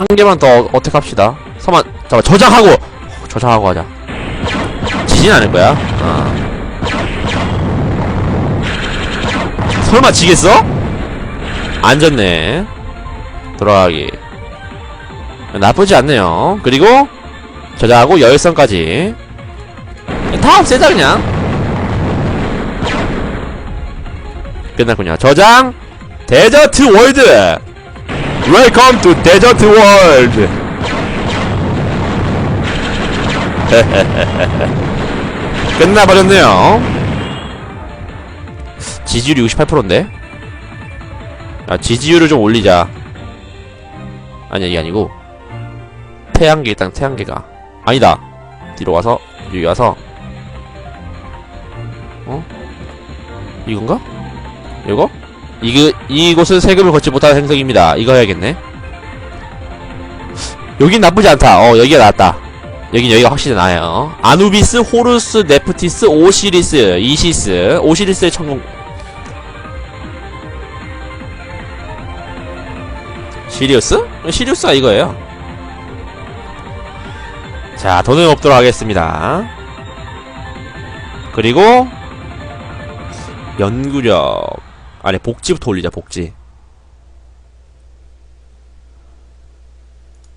한 개만 더 어택 합시다. 서만, 잠깐, 저장하고! 저장하고 하자. 지진 않을 거야. 아. 설마 지겠어? 안 졌네. 돌아가기. 나쁘지 않네요. 그리고, 저장하고 열성까지. 다 없애자, 그냥. 끝났군요. 저장! 데저트 월드! 웰컴 투 데저트 월드! 끝나버렸네요. 지지율이 68%인데? 아, 지지율을 좀 올리자. 아니야, 이게 아니고. 태양계, 일단 태양계가. 아니다. 뒤로 가서, 여기 가서. 어? 이건가? 이거? 이그, 이곳은 세금을 걷지 못하는 행성입니다. 이거 해야겠네. 여긴 나쁘지 않다. 어, 여기가 낫다. 여긴 여기가 확실히 나아요. 아누비스, 호루스, 네프티스, 오시리스, 이시스, 오시리스의 천공. 시리우스? 시리우스가 이거예요. 자, 돈을 없도록 하겠습니다. 그리고, 연구력. 아니, 복지부터 올리자, 복지.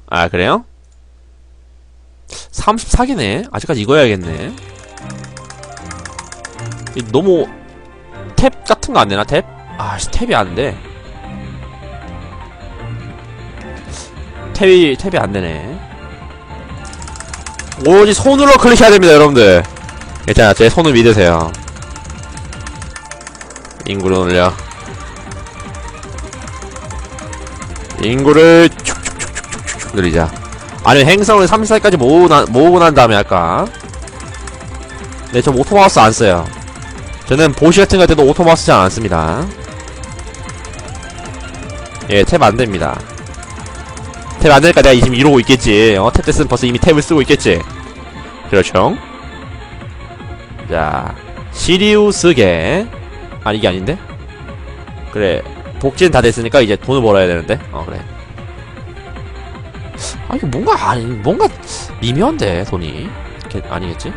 아, 그래요? 34개네? 아직까지 이거 해야겠네. 이 너무, 탭 같은 거 안 되나, 탭? 아, 씨, 탭이 안 돼. 탭이, 탭이 안 되네. 오로지 손으로 클릭해야 됩니다, 여러분들. 괜찮아, 제 손을 믿으세요. 인구를 올려. 인구를 축축축축축축 늘리자. 아니 행성을 34까지 모으고, 나, 모으고 난 다음에 할까? 네, 저 오토마우스 안 써요. 저는 보시 같은 거 할 때도 오토마우스 잘 안 씁니다. 예, 탭 안 됩니다. 탭 안 되니까 내가 지금 이러고 있겠지. 어, 탭 됐으면 벌써 이미 탭을 쓰고 있겠지. 그렇죠. 자, 시리우스계. 아, 이게 아닌데? 그래. 복지는 다 됐으니까 이제 돈을 벌어야 되는데. 어, 그래. 아, 이거 뭔가, 아니, 뭔가 미묘한데, 돈이. 게, 아니겠지?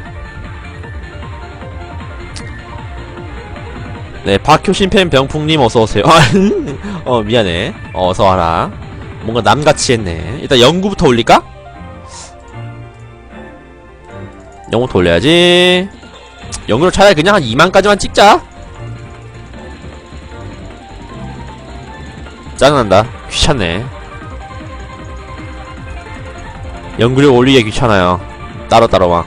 네, 박효신 팬 병풍님 어서오세요. 어, 미안해. 어, 어서 와라. 뭔가 남같이 했네. 일단 연구부터 올릴까? 연구부터 올려야지. 연구를 차라리 그냥 한 2만까지만 찍자. 짜증난다. 귀찮네. 연구력 올리기 귀찮아요. 따로따로 막.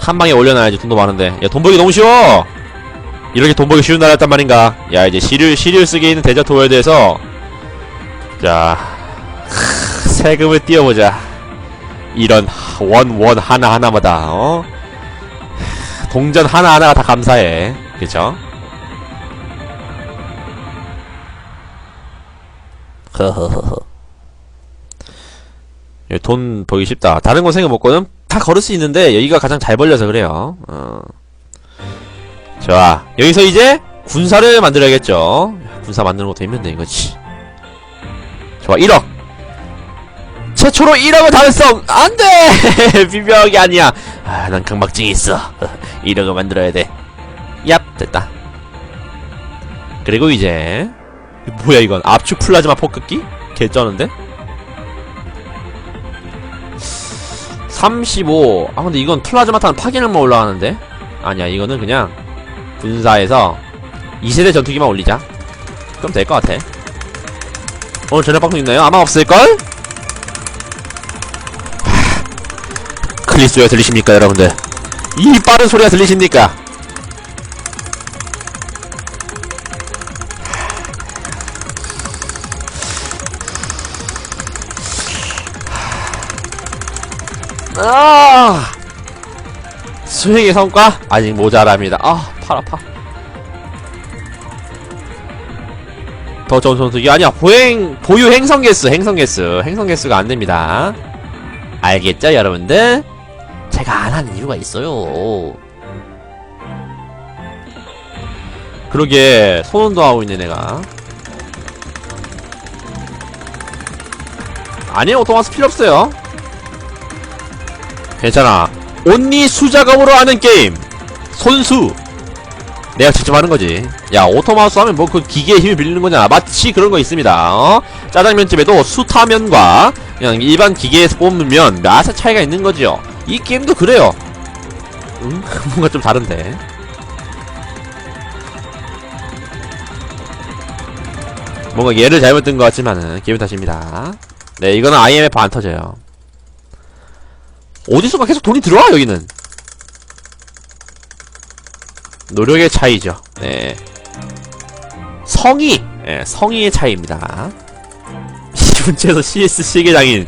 한 방에 올려놔야지 돈도 많은데. 야, 돈 벌기 너무 쉬워! 이렇게 돈 벌기 쉬운 나라였단 말인가. 야, 이제 시리얼, 시리얼 쓰게 있는 데저트 월드에서. 자. 크, 세금을 띄워보자. 이런, 원, 원, 하나하나마다, 어? 동전 하나하나가 다 감사해. 그쵸? 허허허허. 예, 돈 벌기 쉽다. 다른 거 생각 못거든? 다 걸을 수 있는데, 여기가 가장 잘 벌려서 그래요. 어. 좋아. 여기서 이제, 군사를 만들어야겠죠. 군사 만드는 것도 힘든데, 이거지. 좋아, 1억! 최초로 1억을 달성! 안 돼! 비벼하기 아니야. 아, 난 강박증이 있어. 1억을 만들어야 돼. 얍! 됐다. 그리고 이제, 뭐야 이건 압축 플라즈마 폭격기? 개쩌는데? 35. 아 근데 이건 플라즈마 탄 파괴력만 올라가는데? 아니야 이거는 그냥 군사에서 2세대 전투기만 올리자. 그럼 될 것 같아. 오늘 저녁 방송 있나요? 아마 없을걸? 소리가 들리십니까 여러분들? 이 빠른 소리가 들리십니까? 아 수행의 성과 아직 모자랍니다. 아, 팔 아파. 더 좋은 선수기 아니야. 보행 보유 행성 개수, 행성 개수, 행성 개수가 안 됩니다. 알겠죠, 여러분들? 제가 안 하는 이유가 있어요. 그러게 손운동 하고 있네 내가. 아니요 오토마스 필요 없어요 괜찮아. 온리 수작업으로 하는 게임. 손수. 내가 직접 하는 거지. 야 오토마우스 하면 뭐 그 기계의 힘을 빌리는 거냐. 마치 그런 거 있습니다. 어? 짜장면집에도 수타면과 그냥 일반 기계에서 뽑는 면 맛의 차이가 있는 거지요. 이 게임도 그래요. 응? 뭔가 좀 다른데. 뭔가 얘를 잘못 든 것 같지만은 기분 탓입니다. 네 이거는 IMF 안 터져요 어디선가 계속 돈이 들어와 여기는. 노력의 차이죠. 네. 성의. 예, 성의의 차이입니다. 문제에서 CS 시계장인.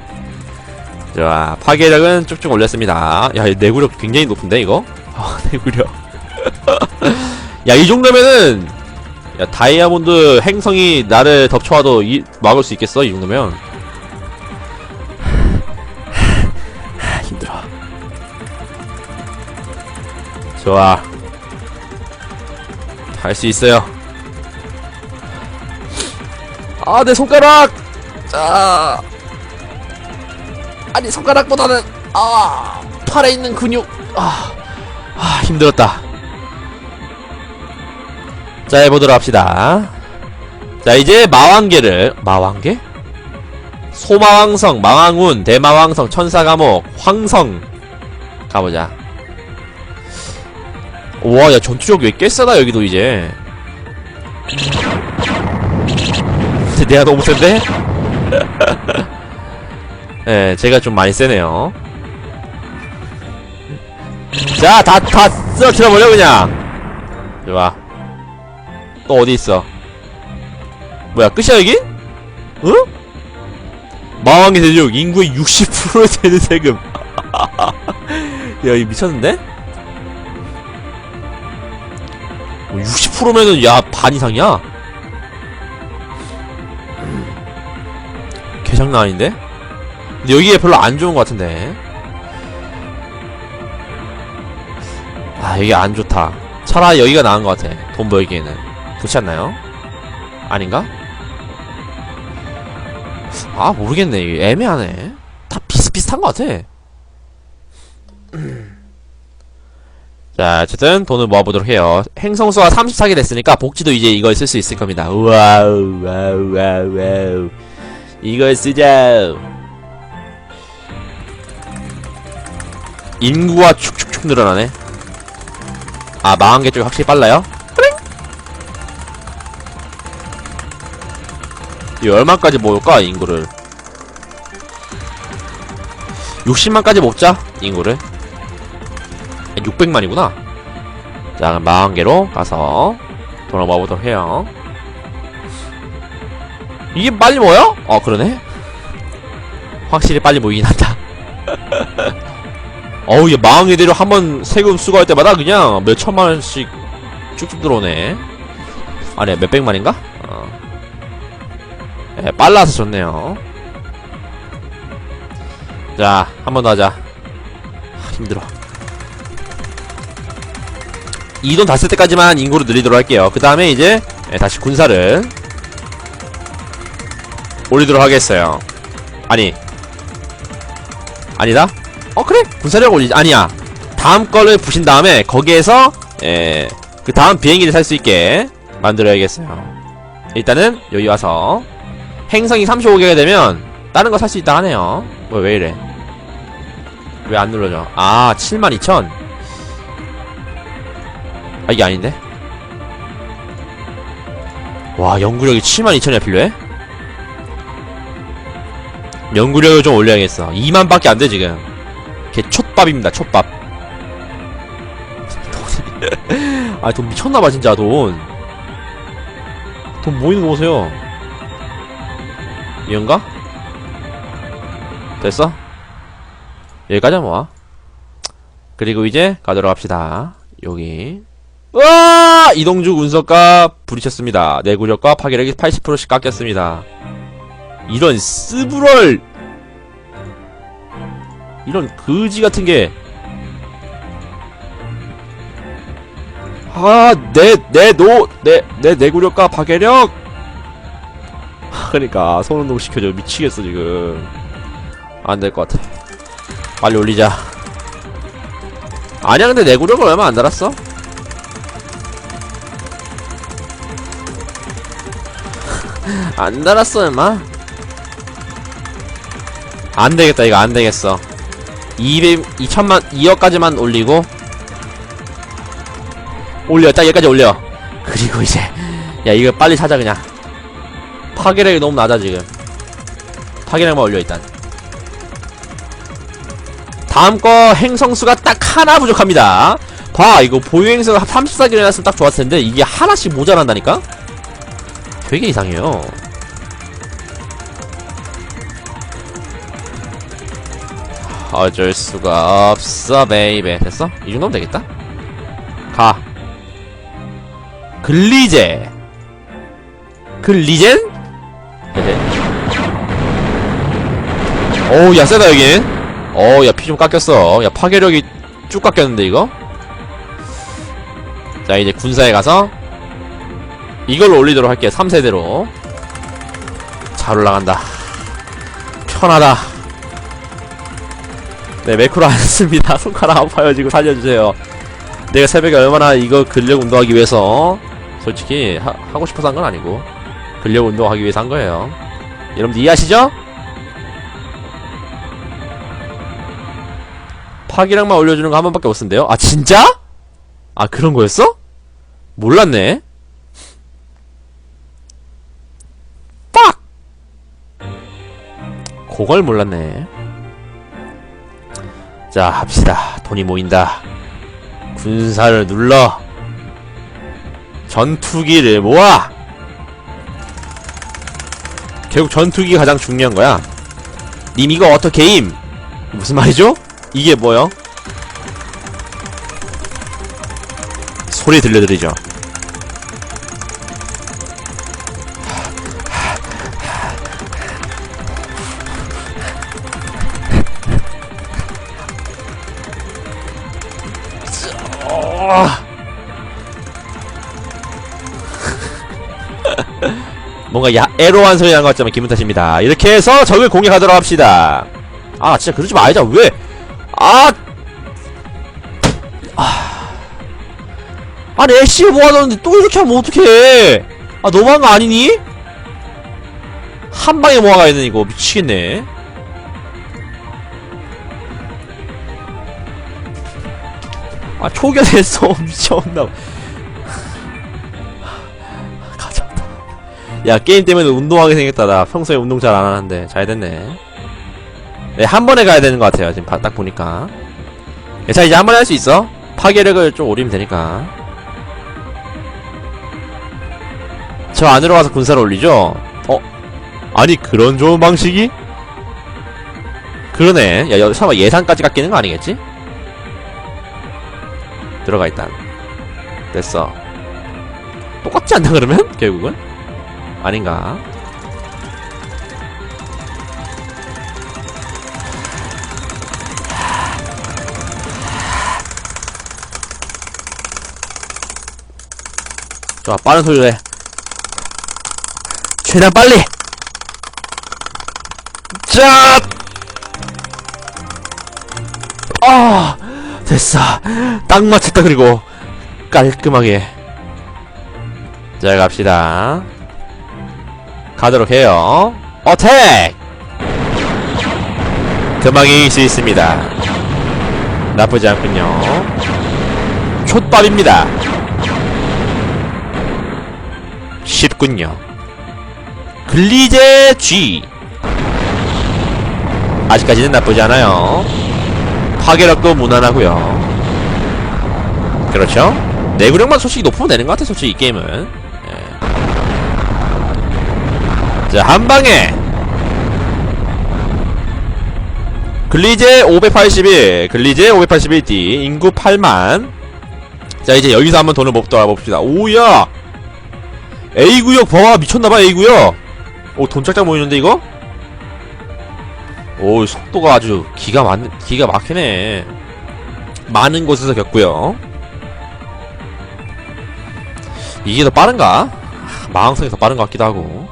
자 파괴력은 쭉쭉 올렸습니다. 야이 내구력 굉장히 높은데 이거? 아 내구력. 야 이 정도면은 야 다이아몬드 행성이 나를 덮쳐와도 이, 막을 수 있겠어 이 정도면 좋아. 할 수 있어요. 아 내 손가락! 자. 아니 손가락보다는 아 팔에 있는 근육. 아, 아 힘들었다. 자 해보도록 합시다. 자 이제 마왕계를 마왕계? 소마왕성, 마왕운, 대마왕성, 천사감옥, 황성. 가보자 와야 전투력 왜꽤 세다 여기도 이제 근데 내가 너무 센데? 예, 제가 좀 많이 세네요. 자, 다, 다 쓰러뜨려버려, 그냥. 좋아. 또 어디 있어? 뭐야, 끝이야, 여기? 응? 마왕의 대륙, 인구의 60% 되는 세금. 야, 이 미쳤는데? 60%면은, 야, 반 이상이야? 개장난 아닌데? 근데 여기에 별로 안 좋은 것 같은데. 아, 여기 안 좋다. 차라리 여기가 나은 것 같아. 돈 벌기에는. 그렇지 않나요? 아닌가? 아, 모르겠네. 애매하네. 다 비슷비슷한 것 같아. 자, 어쨌든 돈을 모아보도록 해요. 행성수가 34개 됐으니까 복지도 이제 이걸 쓸 수 있을 겁니다. 와우, 와우, 와우, 와우. 이걸 쓰자. 인구가 축축축 늘어나네. 아, 망한 게좀 확실히 빨라요? 이 얼마까지 모을까, 인구를? 60만까지 먹자, 인구를. 600만이구나. 자, 그럼 40개로 가서 돈을 모아보도록 해요. 이게 빨리 모여? 어, 그러네? 확실히 빨리 모이긴 한다. 어우, 얘 망한 애들이 한번 세금 수거할 때마다 그냥 몇 천만 원씩 쭉쭉 들어오네. 아니, 몇 백만인가? 어. 예, 빨라서 좋네요. 자, 한 번 더 하자. 하, 힘들어. 이돈 다 쓸 때까지만 인구를 늘리도록 할게요. 그 다음에 이제, 예, 다시 군사를 올리도록 하겠어요. 아니. 아니다? 어, 그래? 군사력 올리지. 아니야. 다음 거를 부신 다음에, 거기에서, 예, 그 다음 비행기를 살 수 있게 만들어야겠어요. 일단은, 여기 와서, 행성이 35개가 되면, 다른 거 살 수 있다 하네요. 뭐, 왜 이래? 왜 안 눌러져? 아, 72,000. 아, 이게 아닌데? 와, 연구력이 72,000이나 필요해? 연구력을 좀 올려야겠어. 2만밖에 안 돼, 지금. 개 촛밥입니다, 촛밥. 돈이. 아, 돈 미쳤나봐, 진짜, 돈. 돈 모이는 거 보세요. 이건가? 됐어? 여기까지 한번 와. 그리고 이제 가도록 합시다. 여기. 으아! 이동중 운석값 부딪혔습니다. 내구력과 파괴력이 80%씩 깎였습니다. 이런 스브럴 이런 거지 같은 게 아, 내, 내, 노, 내, 내 내구력과 파괴력! 그러니까, 손운동 시켜줘. 미치겠어, 지금. 안 될 것 같아. 빨리 올리자. 아니야, 근데 내구력을 얼마 안 달았어? 안 달았어, 얼마? 안 되겠다, 이거 안 되겠어. 200, 2천만, 2억까지만 올리고. 올려, 딱 여기까지 올려. 그리고 이제, 야, 이거 빨리 찾아, 그냥. 파괴력이 너무 낮아, 지금. 파괴력만 올려, 일단. 다음 거 행성수가 딱 하나 부족합니다. 봐, 이거 보유 행성 34개를 해놨으면 딱 좋았을 텐데, 이게 하나씩 모자란다니까? 되게 이상해요. 어쩔 수가 없어, 베이베. 됐어? 이 정도면 되겠다? 가. 글리제. 글리젠? 네네. 어우, 야, 세다, 여긴. 어, 야, 피 좀 깎였어. 야, 파괴력이 쭉 깎였는데, 이거? 자, 이제 군사에 가서, 이걸로 올리도록 할게요. 3세대로. 잘 올라간다. 편하다. 네, 매크로 안 했습니다. 손가락 아파요. 지금 살려주세요. 내가 새벽에 얼마나 이거 근력 운동하기 위해서, 솔직히, 하, 하고 싶어서 한 건 아니고, 근력 운동하기 위해서 한 거예요. 여러분들 이해하시죠? 파기량만 올려주는 거 한 번밖에 못 쓴대요? 아, 진짜? 아, 그런 거였어? 몰랐네. 빡! 그걸 몰랐네. 자, 합시다. 돈이 모인다. 군사를 눌러. 전투기를 모아! 결국 전투기가 가장 중요한 거야. 님 이거 어떻게 임? 무슨 말이죠? 이게 뭐요? 소리 들려드리죠. 뭔가 야, 애로한 소리 나는 것 같지만 기분 탓입니다. 이렇게 해서 적을 공격하도록 합시다. 아, 진짜 그러지 말자. 왜? 아! 아. 아니, 애쉬 모아뒀는데 또 이렇게 하면 어떡해! 아, 너무한 거 아니니? 한 방에 모아가야 되는 이거. 미치겠네. 아, 초견했어. 미쳤나. 가졌다. 야, 게임 때문에 운동하게 생겼다. 나 평소에 운동 잘 안 하는데. 잘 됐네. 네, 한 번에 가야 되는 것 같아요. 지금 바- 딱 보니까. 네, 자, 이제 한 번에 할 수 있어. 파괴력을 좀 올리면 되니까. 저 안으로 가서 군사를 올리죠? 어? 아니, 그런 좋은 방식이? 그러네. 야, 여, 설마 예산까지 깎이는 거 아니겠지? 들어가, 일단. 됐어. 똑같지 않나, 그러면? 결국은? 아닌가? 좋아, 빠른 소리로 해. 최대한 빨리! 자! 됐어. 딱 맞췄다, 그리고. 깔끔하게. 자, 갑시다. 가도록 해요. 어택! 금방 이길 수 있습니다. 나쁘지 않군요. 촛밥입니다. 쉽군요. 글리제 G. 아직까지는 나쁘지 않아요. 파괴력도 무난하고요. 그렇죠? 내구력만 솔직히 높으면 되는 것 같아, 솔직히 이 게임은. 예. 자, 한 방에 글리제 581, 글리제 581D, 인구 8만. 자, 이제 여기서 한번 돈을 못 돌아봅시다. 오야! A구역 봐봐 미쳤나봐 A구역 오돈 짝짝 모이는데 이거? 오 속도가 아주 기가 막 기가 막히네. 많은 곳에서 겪고요. 이게 더 빠른가? 마항성이 더 빠른 것 같기도 하고.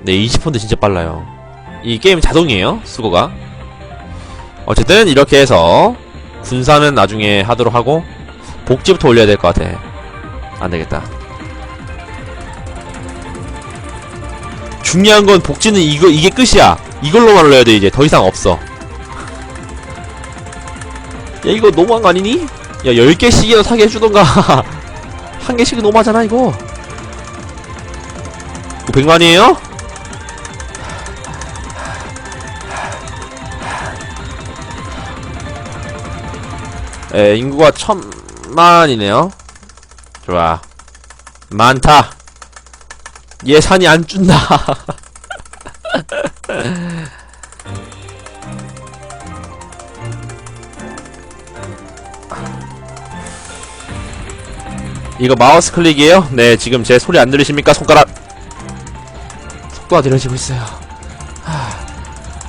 네 20%인데 진짜 빨라요. 이 게임 자동이에요 수거가. 어쨌든 이렇게 해서 군사는 나중에 하도록 하고 복지부터 올려야 될 것 같아. 안 되겠다 중요한 건 복지는 이거 이게 끝이야. 이걸로만 올려야 돼 이제. 더 이상 없어. 야 이거 너무한 거 아니니? 야 10개씩이라도 사게 해주던가. 한 개씩은 너무하잖아 이거. 이거 100만이에요? 에 인구가 천만이네요. 좋아. 많다 예산이 안 준다 이거 마우스 클릭이에요? 네, 지금 제 소리 안 들리십니까? 손가락. 속도가 느려지고 있어요.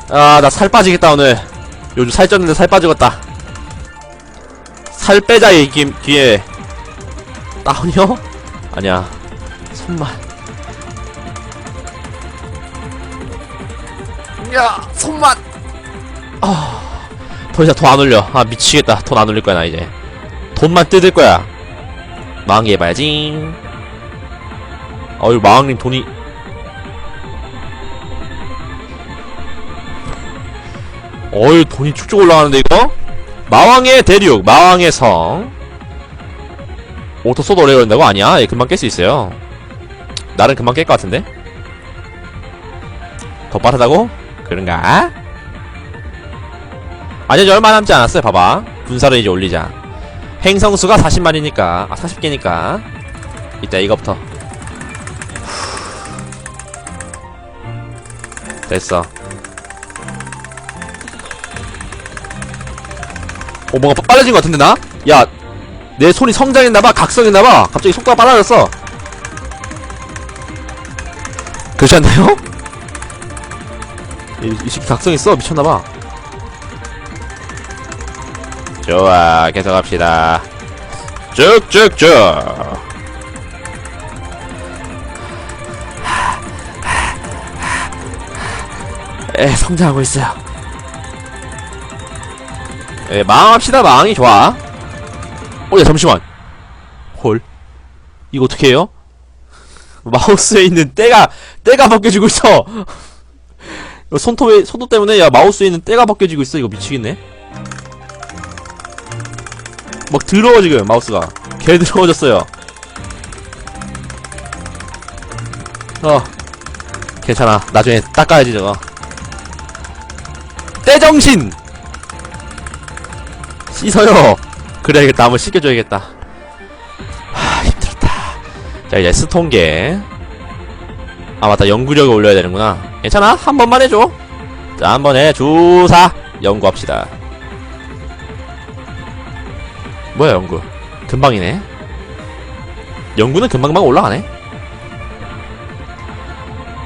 아, 나 살 빠지겠다, 오늘. 요즘 살 쪘는데 살 빠지겠다. 살 빼자, 이 기, 기에. 다운이요? 아니야. 손만. 야, 손만! 아, 더 이상 돈안 올려. 아, 미치겠다. 돈 안 올릴 거야, 나 이제. 돈만 뜯을 거야. 망하게 해봐야지. 어유 마왕님 돈이 어유 돈이 쭉쭉 올라가는데 이거 마왕의 대륙 마왕의 성 오토 쏘도 오래 걸린다고 아니야 얘 금방 깰 수 있어요 나는 금방 깰 것 같은데 더 빠르다고 그런가? 아니 얼마 남지 않았어요. 봐봐. 군사를 이제 올리자. 행성수가 40마리니까. 아 40개니까. 이따 이거부터. 됐어. 어 뭔가 빠- 빨라진 것 같은데 나? 야 내 손이 성장했나봐? 각성했나봐? 갑자기 속도가 빨라졌어. 그렇지 않나요? 이, 이 새끼 각성했어 미쳤나봐. 좋아 계속 합시다. 쭉쭉쭉. 에 성장하고 있어요. 에 망합시다 망이. 좋아. 어야 잠시만. 헐. 이거 어떻게 해요? 마우스에 있는 때가 때가 벗겨지고 있어 손톱에 손톱 때문에 야 마우스에 있는 때가 벗겨지고 있어. 이거 미치겠네. 막 더러워 지금 마우스가. 개 더러워졌어요. 어. 괜찮아. 나중에 닦아야지 저거. 떼정신! 씻어요. 그래야겠다 한번 씻겨줘야겠다. 하 힘들었다. 자 이제 스톤계 아 맞다. 연구력을 올려야 되는구나. 괜찮아? 한 번만 해줘. 자 한번해 주사. 연구합시다. 뭐야 연구? 금방이네. 연구는 금방금방 올라가네.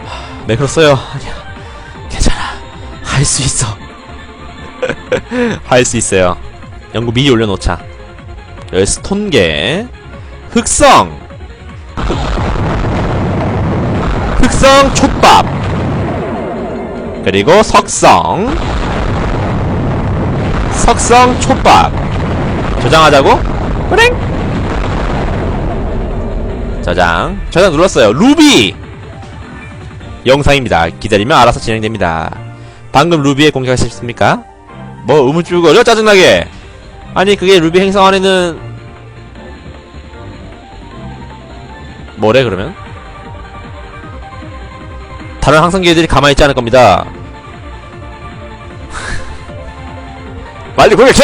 하, 매크로 써요. 아니야. 괜찮아. 할 수 있어. 할 수 있어요. 연구 미리 올려놓자. 여기 스톤계 흑성 흑성 촉밥. 그리고 석성. 석성 촉밥. 저장하자고? 그래 저장. 저장 눌렀어요. 루비! 영상입니다. 기다리면 알아서 진행됩니다. 방금 루비에 공격하셨습니까? 뭐 우물쭈거려 짜증나게. 아니 그게 루비 행성 안에는 뭐래 그러면? 다른 항성기들이 가만히 있지 않을 겁니다 빨리 공격해!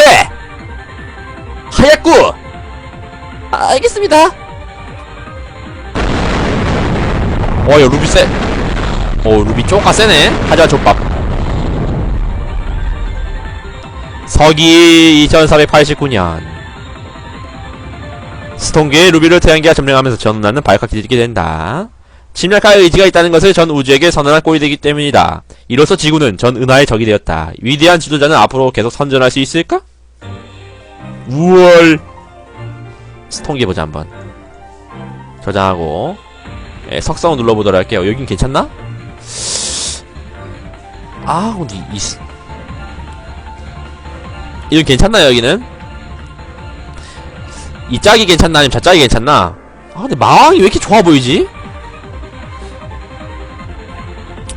하얗구! 아, 알겠습니다. 어, 야, 루비 세. 어, 루비 쪼까 세네. 하자, 족밥. 서기 2489년. 스톤계의 루비를 태양계가 점령하면서 전운하는 발칵 뒤집게 된다. 침략할 의지가 있다는 것을 전 우주에게 선언할 꼴이 되기 때문이다. 이로써 지구는 전 은하의 적이 되었다. 위대한 지도자는 앞으로 계속 선전할 수 있을까? 우월 스톤게 보자 한번 저장하고 예, 석성 눌러보도록 할게요 여긴 괜찮나? 아 근데 이, 이건 괜찮나요 여기는? 이 짝이 괜찮나 아니면 저 짝이 괜찮나? 아 근데 마왕이 왜 이렇게 좋아 보이지?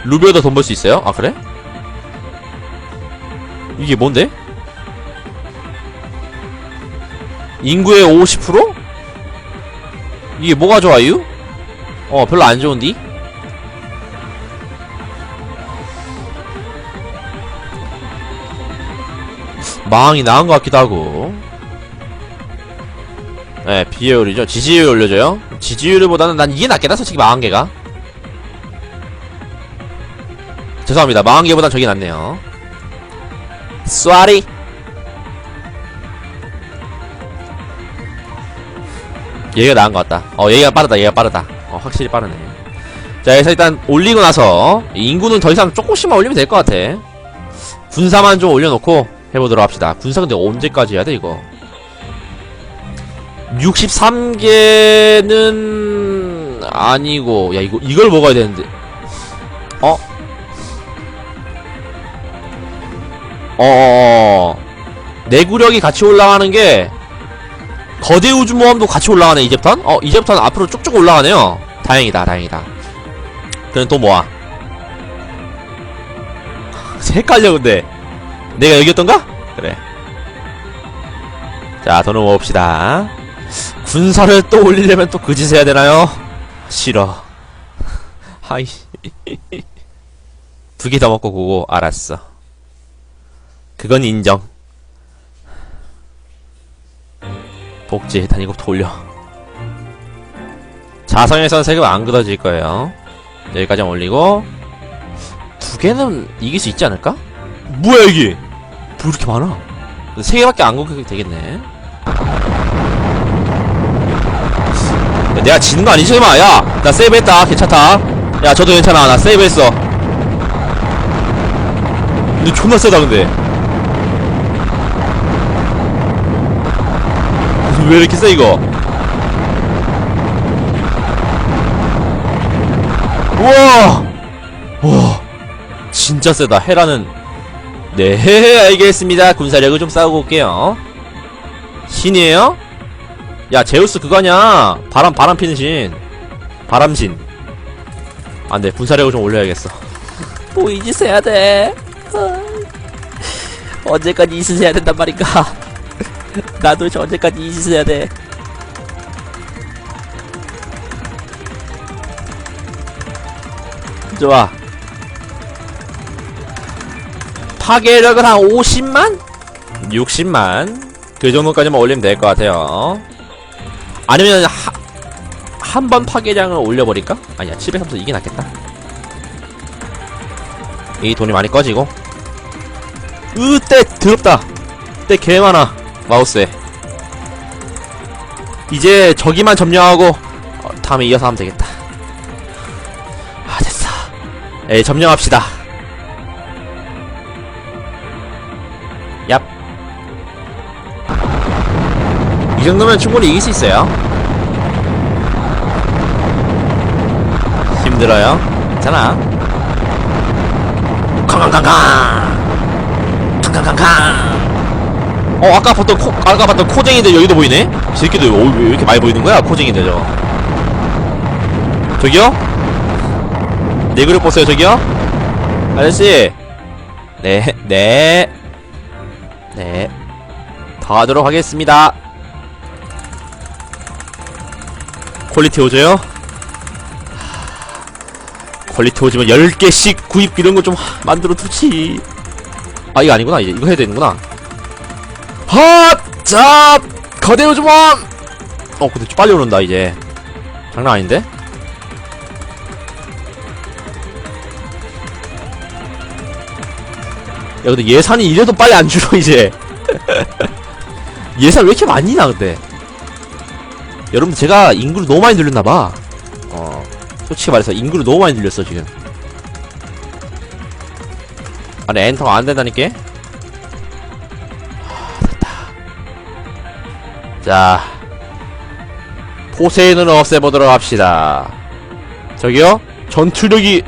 루비오도 돈 벌 수 있어요? 아 그래? 이게 뭔데? 인구의 50%? 이게 뭐가 좋아요? 어 별로 안 좋은디? 마왕이 나은 것 같기도 하고 네 비효율이죠 지지율 올려줘요 지지율보다는 난 이게 낫겠다 솔직히 마왕개가 죄송합니다. 마왕개보단 저게 낫네요. 쏘리. 얘가 나은 것 같다. 어 얘가 빠르다 얘가 빠르다. 어 확실히 빠르네. 자 그래서 일단 올리고 나서 인구는 더 이상 조금씩만 올리면 될 것 같아. 군사만 좀 올려놓고 해보도록 합시다. 군사 근데 언제까지 해야 돼 이거? 63개는 아니고 야 이거 이걸 먹어야 되는데. 어? 어어어. 내구력이 같이 올라가는 게 거대 우주 모험도 같이 올라가네 이제부턴? 어 이제부터는 앞으로 쭉쭉 올라가네요. 다행이다 다행이다. 그럼 또 뭐야? 헷갈려 근데. 내가 여기였던가? 그래. 자 돈을 모읍시다. 군사를 또 올리려면 또 그 짓 해야 되나요? 싫어. 하이. 두 개 더 먹고 고고. 알았어 그건 인정. 복지 단위곡 돌려. 자성에선 세금 안 걷어질 거예요. 여기까지 올리고. 두 개는 이길 수 있지 않을까? 뭐야 이게? 뭐 이렇게 많아? 세 개밖에 안 걷게 되겠네. 야, 내가 지는 거 아니지 마? 야 나 세이브했다. 괜찮다. 야 저도 괜찮아. 나 세이브했어. 근데 존나 세다 근데 왜 이렇게 세 이거? 우와! 와 진짜 세다. 헤라는. 네 알겠습니다. 군사력을 좀 쌓고 올게요. 신이에요? 야 제우스 그거냐 바람 바람 피는 신. 바람신. 안돼 군사력을 좀 올려야겠어. 뭐이짓 해야 돼. 언제까지 이 짓을 해야 된단 말인가 나도 저 언제까지 이 짓을 해야 돼. 좋아. 파괴력을 한 50만? 60만. 그 정도까지만 올리면 될 것 같아요. 아니면 한번 파괴량을 올려버릴까? 아니야 730 이게 낫겠다. 이 돈이 많이 꺼지고. 으 때 더럽다. 때 개 많아 마우스에 이제 저기만 점령하고 어, 다음에 이어서 하면 되겠다 아 됐어 에이 점령합시다 얍. 이 정도면 충분히 이길 수 있어요. 힘들어요. 괜찮아. 캉캉캉캉! 캉캉캉캉! 어, 아까 봤던 코, 아까 봤던 코쟁이들 여기도 보이네? 이 새끼들, 어, 왜 이렇게 많이 보이는 거야? 코쟁이들, 저거. 저기요? 네 그룹 보세요, 저기요? 아저씨. 네, 네. 네. 더 하도록 하겠습니다. 퀄리티 오져요? 퀄리티 오지면 10개씩 구입 이런 거 좀 만들어 두지. 아, 이거 아니구나. 이제 이거 해야 되는구나. 헛! 자! 거대 우주몬! 어, 근데 좀 빨리 오른다, 이제. 장난 아닌데? 야 근데 예산이 이래도 빨리 안 줄어 이제 예산 왜 이렇게 많이 나 근데 여러분 제가 인구를 너무 많이 늘렸나봐 어 솔직히 말해서 인구를 너무 많이 늘렸어 지금 아니 엔터가 안 된다니까 자 포세인을 없애보도록 합시다 저기요 전투력이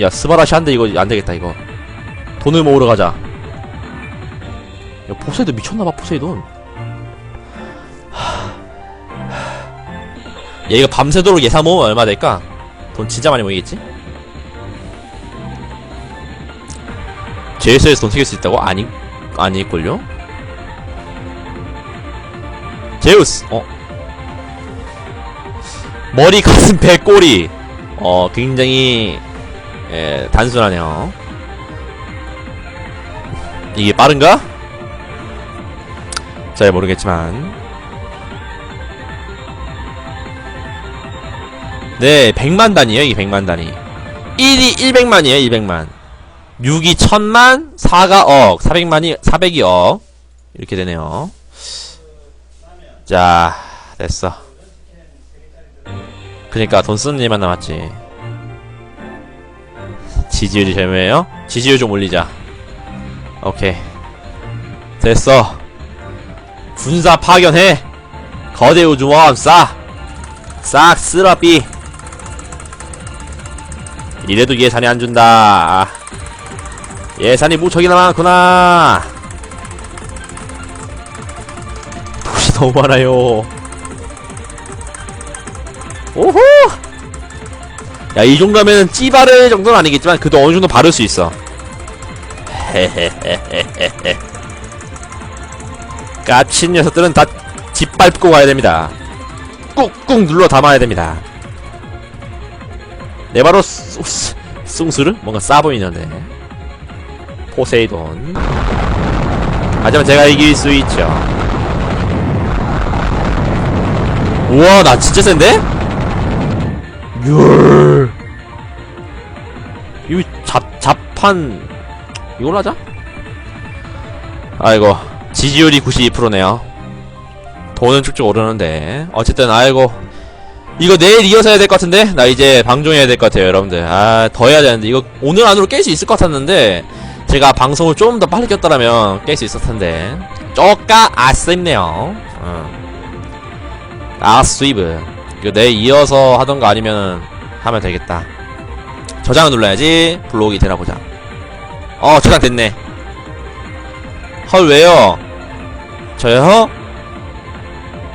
야 스바라시 한데 이거 안 되겠다 이거 돈을 모으러 가자. 야, 포세이돈 미쳤나봐, 포세이돈. 하... 얘 이거 밤새도록 예산 모으면 얼마 될까? 돈 진짜 많이 모이겠지? 제이스에서 돈 챙길 수 있다고? 아니, 아닐걸요? 제우스! 어? 머리, 가슴, 배, 꼬리. 어, 굉장히, 예, 단순하네요. 이게 빠른가? 잘 모르겠지만. 네, 100만 단위에요, 이게 100만 단위. 1이 100만이에요, 200만. 6이 1000만, 4가 억, 400만이, 400이 억. 이렇게 되네요. 자, 됐어. 그니까 돈 쓰는 일만 남았지. 지지율이 절묘해요? 지지율 좀 올리자. 오케이. 됐어. 군사 파견해! 거대 우주모함 쏴! 싹 쓸어 삐! 이래도 예산이 안 준다. 아. 예산이 무척이나 많구나. 너무 많아요. 오호! 야, 이 정도면은 찌바를 정도는 아니겠지만, 그래도 어느 정도 바를 수 있어. 헤헤헤헤헤헤. 까친 녀석들은 다 짓밟고 가야 됩니다. 꾹꾹 눌러 담아야 됩니다. 네, 바로, 숭수르? 뭔가 싸 보이는데. 포세이돈. 하지만 제가 이길 수 있죠. 우와, 나 진짜 센데? 율. 이거 잡, 잡판, 이걸로 하자? 아이고, 지지율이 92%네요. 돈은 쭉쭉 오르는데. 어쨌든, 아이고. 이거 내일 이어서 해야 될 것 같은데? 나 이제 방종해야 될 것 같아요, 여러분들. 아, 더 해야 되는데. 이거 오늘 안으로 깰 수 있을 것 같았는데. 제가 방송을 좀 더 빨리 꼈더라면 깰 수 있었을 텐데. 쪼까 아쉽네요. 어. 아 스위브. 이거 내일 이어서 하던가 아니면 하면 되겠다. 저장을 눌러야지. 블록이 되나 보자. 어, 저장 됐네. 헐, 왜요? 저요?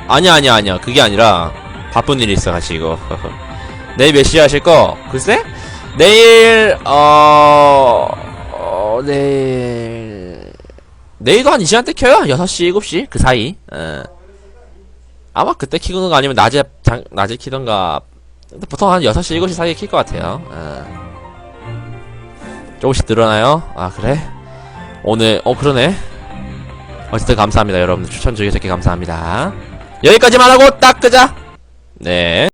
아니야, 아니야, 아니야. 그게 아니라, 바쁜 일이 있어가지고. 내일 몇 시에 하실 거? 글쎄? 내일, 어, 어, 내일, 내일도 한 이 시간대 켜요? 6시, 7시? 그 사이. 어. 아마 그때 키는거 아니면 낮에, 장, 낮에 키던가. 보통 한 6시, 7시 사이에 킬것 같아요. 어. 조금씩 늘어나요? 아, 그래? 오늘, 어, 그러네. 어쨌든 감사합니다, 여러분들. 추천 주셔서 감사합니다. 여기까지만 하고 딱 끄자! 네.